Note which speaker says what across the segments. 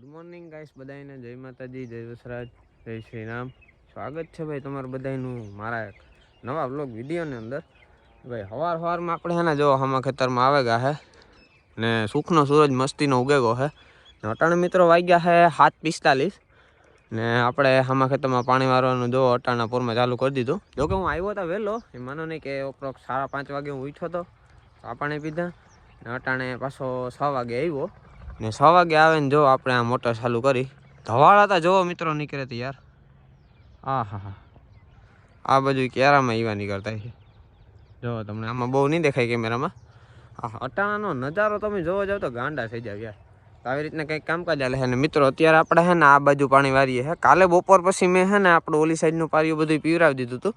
Speaker 1: Good morning guys બધાને જય માતાજી, જય વસરાજ, જય શ્રી રામ સ્વાગત છે ભાઈ તમારું બધાનું મારા એક નવા બ્લોગ વિડીયોની અંદર. ભાઈ, હવાર હવારમાં આપણે હે ને જો આમાં ખેતરમાં આવે ગયા હે ને સુખનો સૂરજ મસ્તીનો ઉગેગો હે ને અટાણે મિત્રો વાગ્યા હે સાત પિસ્તાલીસ ને આપણે આમાં ખેતરમાં પાણી વારવાનું જો અટાણા પૂરમાં ચાલુ કરી દીધું. જોકે હું આવ્યો હતો વહેલો, એ માનો નહીં કે ઓપ્રોક્સ સાડા પાંચ વાગે હું ઉઠ્યો હતો પાણી પીધા ને અટાણે પાછો છ વાગે આવ્યો. ને છ વાગે આવે ને જો આપણે આ મોટર ચાલુ કરી. ધવાળા હતા જોવો મિત્રો નીકળે તો યાર. હા હા હા આ બાજુ ક્યારામાં એવા નીકળતા છે તમને આમાં બહુ નહીં દેખાય કેમેરામાં. આ અટાણાનો નજારો તમે જોવા જાવ તો ગાંડા થઈ જાવ યાર. આવી રીતના કંઈક કામકાજ હાલે છે. ને મિત્રો, અત્યારે આપણે છે ને આ બાજુ પાણી વારીએ છે. કાલે બપોર પછી મેં છે ને આપણે ઓલી સાઈડનું પાર્યું બધું પીવરાવી દીધું હતું.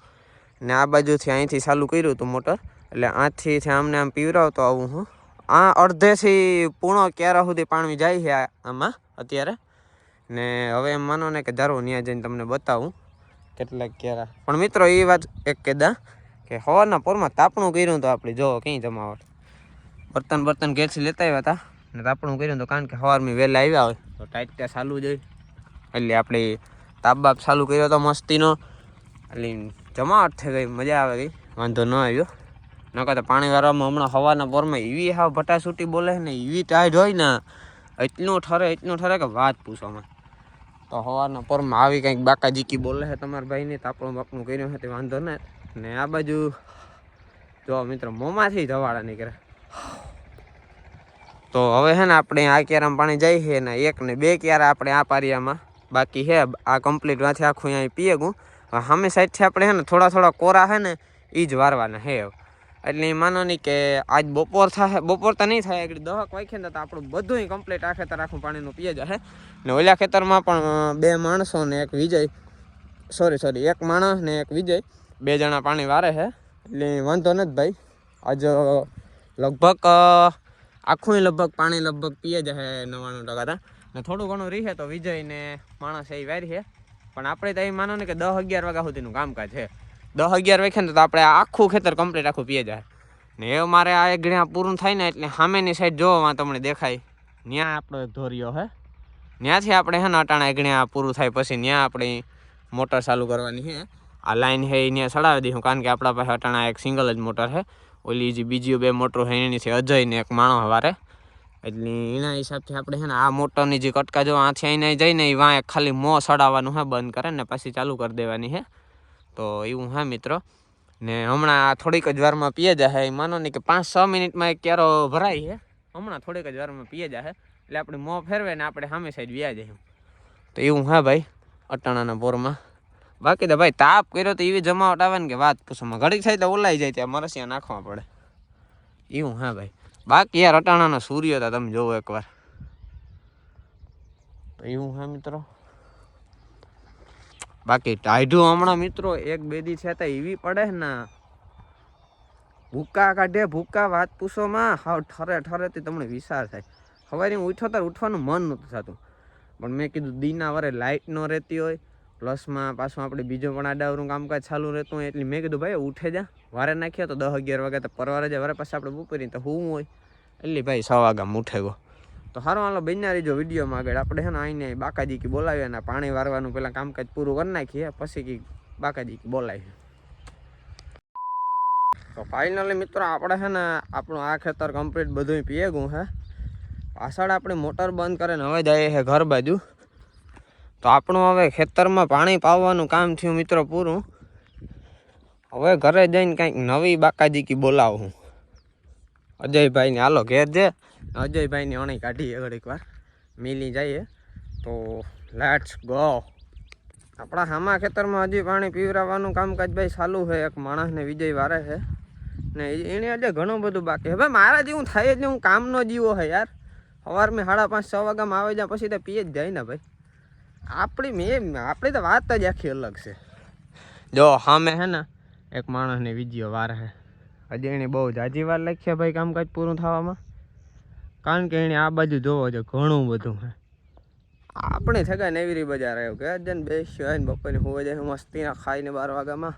Speaker 1: ને આ બાજુથી અહીંથી ચાલુ કર્યું હતું મોટર. એટલે આથી આમને આમ પીવરાવતો આવું હું. આ અડધેથી પૂર્ણ ક્યારા સુધી પાણી જાય છે આમાં અત્યારે. ને હવે એમ માનો ને કે ધારો ત્યાં જઈને તમને બતાવું કેટલાક ક્યારા. પણ મિત્રો એ વાત એક કહેદા કે સવારના પોરમાં તાપણું કર્યું તો આપણે જો ક્યાંય જમાવટ. બર્તન બર્તન ઘેરથી લેતા આવ્યા હતા ને તાપણું કર્યું તો કારણ કે સવારમાં વહેલા આવ્યા હોય તો ટાઈટ ત્યાં ચાલુ જ હોય. એટલે આપણે તાપ બાપ ચાલુ કર્યો તો મસ્તીનો. એટલે જમાવટ થઈ ગઈ, મજા આવે ગઈ. વાંધો ન આવ્યો. નકર તો પાણી વાળવામાં હમણાં હવાના પોરમાં એવી હાવ ભટાસૂટી બોલે છે ને એવી ટાઈટ હોય ને, એટલું ઠરે એટલું ઠરે કે વાત પૂછવામાં તો હવાના પોરમાં આવી કંઈક બાકાજીકી બોલે છે તમારા ભાઈને, તાપણું બાપણું કર્યું છે તે વાંધો ને. ને આ બાજુ, જો મિત્ર મોંમાંથી ધવાળા નીકળે તો હવે છે ને આપણે આ ક્યારામાં પાણી જાય છે ને, એક ને બે ક્યારા આપણે આ પારિયામાં બાકી છે. આ કમ્પ્લીટ વાંથી આખું અહીંયા પીએ ગું સામે સાઈડથી આપણે છે ને થોડા થોડા કોરા છે ને એ જ વારવાના છે એટલે માનો નહીં કે આજ બપોર થાય બપોર તો નહીં થાય, આગળ દહક વાંખે ને તો આપણું બધું કમ્પ્લીટ આ ખેતર આખું પાણીનું પીએ જશે ને ઓલા ખેતરમાં પણ બે માણસો ને એક વિજય સોરી સોરી એક માણસ ને એક વિજય, બે જણા પાણી વારે છે એટલે વાંધો નથી ભાઈ, આજ લગભગ આખું લગભગ પાણી લગભગ પીએ જશે નવ્વાણું ટકા ને થોડું ઘણું રહે તો વિજય ને માણસ એ વારી છે પણ આપણે તો એ માનો ને કે દસ અગિયાર વાગ્યા સુધીનું કામકાજ છે દસ અગિયાર વેખે ને તો આપણે આખું ખેતર કમ્પ્લીટ આખું પીએ જાય. ને એ મારે આ એક ઘણા પૂરું થાય ને એટલે સામેની સાઈડ જોવામાં તમને દેખાય. ત્યાં આપણો ધોરિયો હે. ત્યાંથી આપણે હે ને અટાણા એગણ્યા પૂરું થાય પછી ત્યાં આપણે મોટર ચાલુ કરવાની છે આ લાઈન છે એને ચડાવી દઈશું, કારણ કે આપણા પાસે અટાણા એક સિંગલ જ મોટર છે ઓલી જે બીજી બે મોટરો છે એની છે અજય ને એક માણસ વારે. એટલે એના હિસાબથી આપણે છે ને આ મોટરની જે કટકા જો આથી અહીં જઈને એ વાં ખાલી મોં સડાવવાનું છે બંધ કરે ને પછી ચાલુ કરી દેવાની છે તો એવું હા મિત્રો. ને હમણાં થોડીક જ વારમાં પીએ એ માનો ને કે પાંચ છ મિનિટમાં એક ક્યારો ભરાય છે. હમણાં થોડીક જ વારમાં પીએ જશે એટલે આપણે મોં ફેરવે ને આપણે સામે સાઈડ વ્યા જઈએ તો એવું હા ભાઈ, અટાણાના પોરમાં. બાકી તો ભાઈ તાપ કર્યો તો એવી જમાવટ આવે ને કે વાત પૂછોમાં ઘડીક થાય તો ઓલાઈ જાય ત્યાં મરસિયા નાખવા પડે. એવું હા ભાઈ. બાકી યાર અટાણાનો સૂર્ય હતા તમે જોવો એકવાર. તો એવું હા મિત્રો. બાકી ટાઢું હમણાં મિત્રો, એક બેદી છે તો એવી પડે ને. ભૂકા કાઢે, ભૂકા વાત પૂછોમાં હાવ ઠરે ઠરેથી તમને વિચાર થાય. સવારે હું ઉઠ્યો ત્યારે ઉઠવાનું મન નહોતું થતું. પણ મેં કીધું દીના વારે લાઇટ ન રહેતી હોય. પ્લસમાં પાછું આપણે બીજો પણ આડાવરું કામકાજ ચાલુ રહેતું હોય એટલે મેં કીધું, ભાઈ, ઉઠે જા. વારે નાખ્યો તો દસ અગિયાર વાગે તો પરવારે જાય. વારે પાછા આપણે બપોરી તો હું હોય. એટલે ભાઈ સવા વાગ્યામાં ઉઠે ગયો. તો સારું હાલો બન્યા રહીજો વિડીયોમાં આગળ. આપણે છે ને આઈને બાકાજી કી બોલાવીએ ને પાણી વારવાનું પહેલાં કામકાજ પૂરું કરી નાખીએ, પછી કી બાકાજી કી બોલાવીએ. તો ફાઇનલી મિત્રો આપણે છે ને આપણું આ ખેતર કમ્પ્લીટ બધું પીએ ગયું છે પાછળ આપણે મોટર બંધ કરીને હવે જઈએ છે ઘર બાજુ. તો આપણું હવે ખેતરમાં પાણી પાવવાનું કામ થયું મિત્રો પૂરું. હવે ઘરે જઈને કંઈક નવી બાકાજીકી બોલાવું. અજયભાઈને હાલો ઘેર જે. અજયભાઈની અણી કાઢીએ ઘડીક વાર. મિલી જઈએ તો લેટ્સ ગો આપણા હામા ખેતરમાં હજી પાણી પીવરાવવાનું કામકાજ ભાઈ ચાલુ છે. એક માણસને વિજય વારે છે. ને એને આજે ઘણું બધું બાકી હવે મારા જેવું થાય જ હું કામનો જીવો છે યાર. સવાર મેં સાડા પાંચ, છ વાગ્યામાં આવે જાય, પછી તો પીએ જ જાય ને ભાઈ. આપણી મેં આપણી તો વાત જ આખી અલગ છે. જો સામે હે ને એક માણસને વિજયો વાર છે. હજી એણે બહુ જાજી વાર લાગી ભાઈ કામકાજ પૂરું થવામાં. કારણ કે એને આ બાજુ જોવો છે, ઘણું બધું છે. આપણે થગા નેવીરી બજાર આવ્યો કે જન બેસ્યો હોય ને બપોરે હોવા જાય મસ્તીના ખાઈને બાર વાગ્યામાં.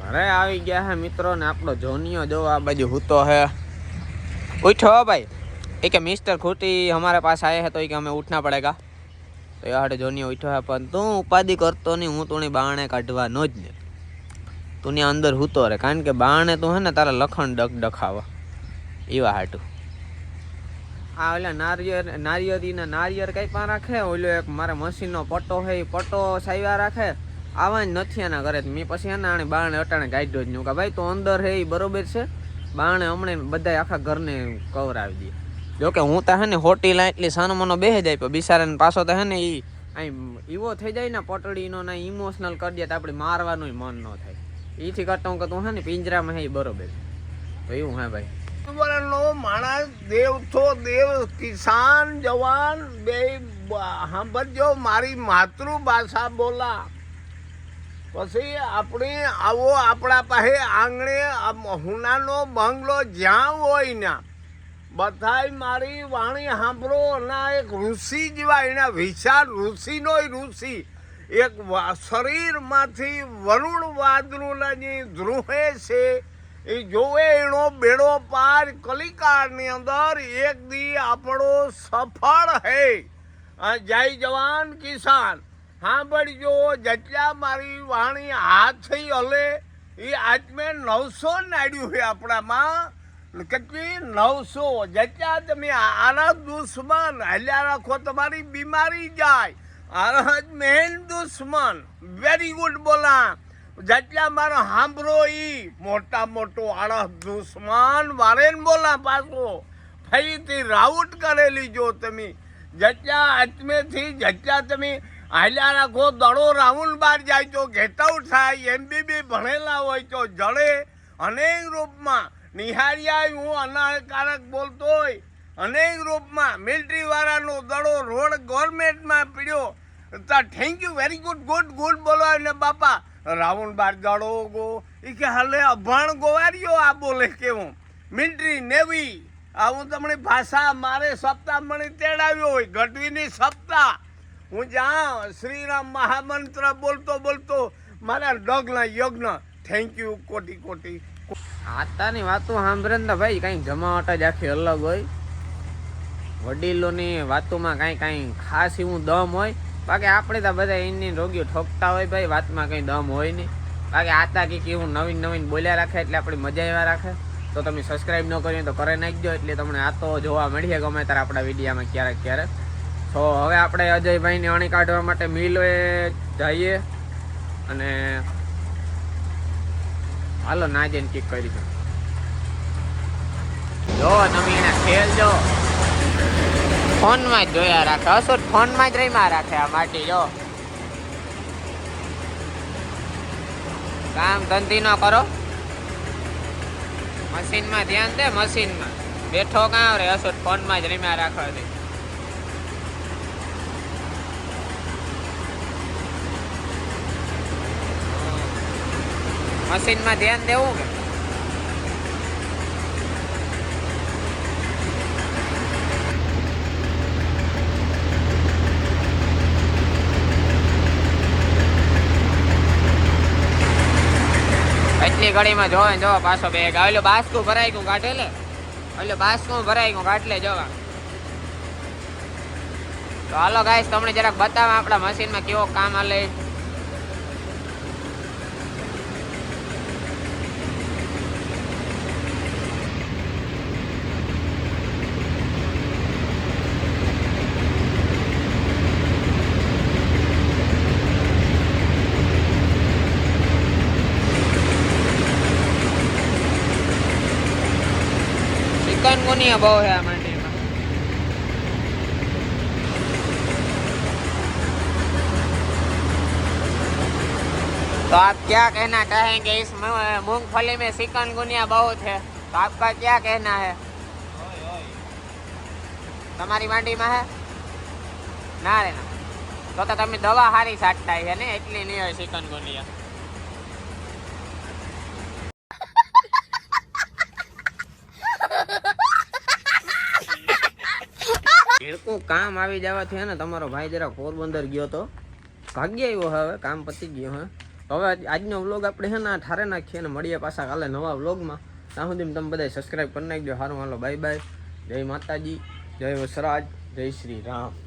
Speaker 1: ઘરે આવી ગયા હે મિત્રો ને આપણો જોનિયો જોવો આ બાજુ હૂતો હે ઉઠો ભાઈ. એ કે મિસ્ટર ખૂટી અમારે પાસે આવ્યા હે તો એ કે અમે ઉઠના પડેગા તો એ હાટે જોનિયો ઉઠ્યો હે પણ તું ઉપાધિ કરતો નહીં, હું તું બાણે કાઢવાનો જ ને તું અંદર હૂતો રહે, કારણ કે બાણે તું હે ને તારા લખણ ડક ડખાવા એવા હાટું. આ ઓલા નારિયેર, નારિયેરીના નારિયેર કઈ રાખે? ઓલો એક મારે મશીનનો પટ્ટો એ પટ્ટો સાવ્યા રાખે? આવા જ નથી એના ઘરે. મેં પછી એના આને બાણે અટાણે ગાઈડો જ નહીં કે ભાઈ, તો અંદર હે એ બરોબર છે. બાણે હમણે બધા આખા ઘરને કવરાવી દે. જોકે હું તો હે ને હોટી લા એટલી સાનો મનો બેહી જાય પણ બિચારાને પાછો તો હે ને એ અહીં ઈવો થઈ જાય ને પટડીનો ને ઇમોશનલ કરી દે તો આપણે મારવાનું મન ન થાય. એથી કરતા હું કે તું હે ને પિંજરામાં હે બરોબર. તો એવું હે ભાઈ.
Speaker 2: વરણનો માણસ, દેવ છો દેવ, કિસાન, જવાન, બે સાંભળજો, મારી માતૃભાષા બોલા. પછી આપણે આવો આપણા પાસે આંગણે હુનાનો બંગલો જ્યાં હોય ને બધાય મારી વાણી સાંભળો અને એક ઋષિ જેવા એના વિચાર ઋષિનો ઋષિ. એક શરીરમાંથી વરુણ વાદળું જે ધ્રુહે છે એ જોવે એનો બેડો પાર કલિકાળની અંદર એક દી આપણો સફળ હે. જય જવાન કિસાન. સાંભળજો, જેટલા મારી વાણી હાથથી હલે, એ આજમે નવસો નાડ્યું છે આપણામાં. કેટલી નવસો? જેટલા તમે આના દુશ્મન, હલ્યા રાખો, તમારી બીમારી જાય. આના જ મેન દુશ્મન. વેરી ગુડ બોલા. જેટલા મારો સાંભળો ઈ, મોટા મોટો આળસ, દુશ્મન વારે બોલા પાછો. ફરીથી રાઉટ કરેલી જો તમે. જેટલા આત્મેથી જેટલા તમે હાલ્યા રાખો, દડો રાઉન્ડ બાર જાય તો ગેટ થાય. એમબીબી ભણેલા હોય તો જડે. અનેક રૂપમાં નિહાળ્યા હું અનાકારક બોલતો હોય. અનેક રૂપમાં મિલિટરી વાળાનો દડો રોડ ગવર્મેન્ટમાં પીડ્યો. તો thank you very good good good બોલો અને બાપા. રાવણ બાર દડો ગો એ કે હાલે, અભણ ગોવારીઓ આ બોલે કેવું? મિલિટરી નેવી, આવું તમને ભાષા મારે સપ્તાહ મને તેડાવ્યો હોય, ગઢવીની સપ્તાહ. હું જ્યાં શ્રીરામ મહામંત્ર બોલતો બોલતો મારા ડગના યજ્ઞ. થેન્ક યુ કોટી કોટી.
Speaker 1: આતાની વાતો સાંભળે ને ભાઈ કંઈક જમાવટ જ આખી અલગ હોય. વડીલોની વાતોમાં કાંઈ કાંઈ ખાસ એવું દમ હોય. બાકી આપણે તો બધા એની રોગીઓ ઠોકતા હોય ભાઈ, વાતમાં કંઈ દમ હોય નહીં. બાકી આતા કે એવું નવીન નવીન બોલ્યા રાખે એટલે આપણી મજા એવા રાખે. તો તમે સબસ્ક્રાઈબ ન કર્યું તો કરી નાખજો એટલે તમને આ તો જોવા મળીએ ગમે ત્યારે આપણા વિડીયામાં ક્યારેક ક્યારેક. તો હવે આપણે અજયભાઈને અણી કાઢવા માટે મિલે જઈએ અને હાલો ના જઈને કિક દો જો તમે એને ખેલ જો ફોનમાં જ જોયા રાખે. હશો ફોનમાં જ રમ્યા રાખે આ માટી, જો. કામ ધંધી ન કરો. મશીનમાં ધ્યાન દે, મશીનમાં. બેઠો કાં રે હશો ફોનમાં જ રહીમાં રાખવાથી. મશીનમાં ધ્યાન દેવું કે? એટલી ઘડીમાં જોવે જોવા પાછો બે ઓલો બાસકું ભરાઈ ગયું કાઢે લે. ઓલો બાસકું ભરાઈ ગયું કાટલે જોવા. તો હાલો ગાઈસ તમને જરાક બતાવો આપણા મશીનમાં કેવો કામ હાલે. चिकन गुनिया बहू है मंडी में तो आप क्या कहना चाहेंगे इस मू- मूंगफली में चिकन गुनिया बहुत है तो आपका क्या कहना है તમારી મંડીમાં હે ના રે ના તો તો તમે દવા સારી છાંટતા છે ને એટલી નહીં હોય ચિકન ગુનિયા કામ આવી જવાથી હે ને, તમારો ભાઈ જરા પોરબંદર ગયો તો. ભાગ્ય આવ્યો હવે, કામ પતી ગયો, હા. હવે આજનો વ્લોગ આપણે છે ને ઠારે નાખીએ ને મળીએ પાછા કાલે નવા વ્લોગમાં. ત્યાં સુધી તમે બધા સબસ્ક્રાઈબ કરી નાખજો. સારું હાલો બાય બાય જય માતાજી. જય વસરાજ. જય શ્રી રામ.